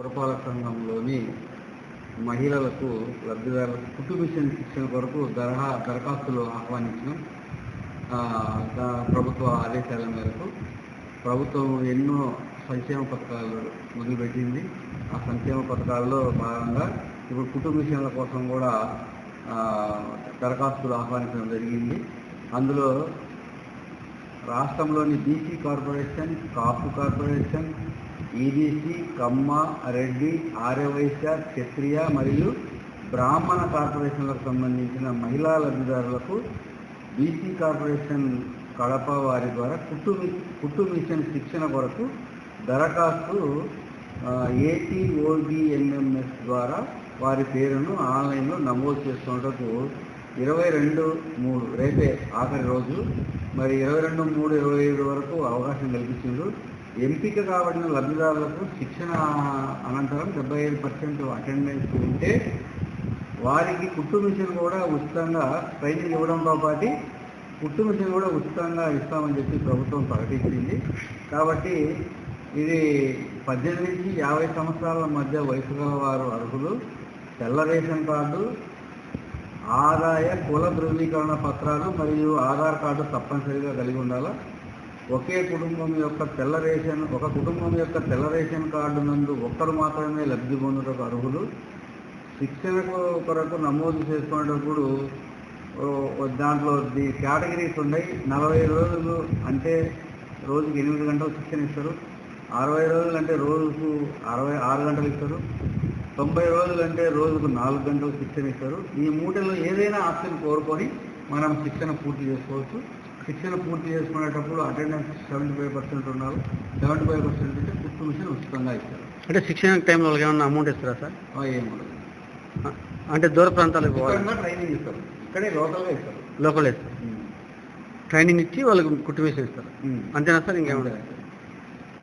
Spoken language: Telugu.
పురపాలక సంఘంలోని మహిళలకు లబ్ధిదారులకు కుటుంబ మిషన్ శిక్షణ కొరకు దరహా దరఖాస్తులు ఆహ్వానించడం ప్రభుత్వ ఆదేశాల మేరకు ప్రభుత్వం ఎన్నో సంక్షేమ పథకాలు మొదలుపెట్టింది. ఆ సంక్షేమ పథకాల్లో భాగంగా ఇప్పుడు కుటుంబ మిషన్ల కోసం కూడా దరఖాస్తులు ఆహ్వానించడం జరిగింది. అందులో రాష్ట్రంలోని BC corporation Kapu corporation EBC Kamma Reddy Aryavysya Kshatriya మరియు బ్రాహ్మణ కార్పొరేషన్లకు సంబంధించిన మహిళా లబ్ధిదారులకు బీసీ కార్పొరేషన్ కడప వారి ద్వారా కుట్టు కుట్టు మిషన్ శిక్షణ కొరకు దరఖాస్తు ఏటీఓబిఎన్ఎంఎస్ ద్వారా వారి పేరును ఆన్లైన్లో నమోదు చేసుకున్నటకు ఇరవై రెండు మూడు రేపే ఆఖరి రోజు మరి ఇరవై రెండు మూడు ఇరవై ఏడు వరకు అవకాశం కల్పించిండ్రు. ఎంపిక కాబడిన లబ్ధిదారులకు శిక్షణ అనంతరం డెబ్బై ఐదు పర్సెంట్ అటెండెన్స్ ఉంటే వారికి కుట్టు మిషన్ కూడా ఉచితంగా ట్రైనింగ్ ఇవ్వడంతో పాటు కుట్టు మిషన్ కూడా ఉచితంగా ఇస్తామని చెప్పి ప్రభుత్వం ప్రకటించింది. కాబట్టి ఇది పద్దెనిమిది నుంచి యాభై సంవత్సరాల మధ్య వయసు గల వారు అర్హులు. తెల్ల రేషన్ కార్డు ఆదాయ కుల ధృవీకరణ పత్రాలు మరియు ఆధార్ కార్డు తప్పనిసరిగా కలిగి ఉండాలి? ఒకే కుటుంబం యొక్క తెల్ల రేషన్ ఒక కుటుంబం యొక్క తెల్ల రేషన్ కార్డు నందు ఒక్కరు మాత్రమే లబ్ధి పొందుటకు అర్హులు? శిక్షణకు కొరకు నమోదు చేసుకునేటప్పుడు దాంట్లో ది కేటగిరీస్ ఉన్నాయి నలభై రోజులు అంటే రోజుకి ఎనిమిది గంటలు శిక్షణ ఇస్తారు. అరవై రోజులు అంటే రోజుకు అరవై ఆరు గంటలు ఇస్తారు. తొంభై రోజులు అంటే రోజుకు నాలుగు గంటలు శిక్షణ ఇస్తారు. ఈ మూటలో ఏదైనా ఆప్షన్ కోరుకొని మనం శిక్షణ పూర్తి చేసుకోవచ్చు. శిక్షణ పూర్తి చేసుకునేటప్పుడు అటెండెన్స్ సెవెంటీ ఫైవ్ పర్సెంట్ ఉండాలి సెవెంటీ ఫైవ్ పర్సెంట్ అంటే కుట్టు మిషన్ ఉచితంగా ఇస్తారు అంటే శిక్షణ టైంలో వాళ్ళకి ఏమన్నా అమౌంట్ ఇస్తారా సార్? అ- అంటే దూర ప్రాంతాలకు పోవాలి. ట్రైనింగ్ ఇస్తారు. ఇక్కడే లోకల్గా ఇస్తారు. లోపలే ఇస్తారు. ట్రైనింగ్ ఇచ్చి వాళ్ళకి కుట్టు వేసి ఇస్తారు. అంతేనా సార్ అంతే.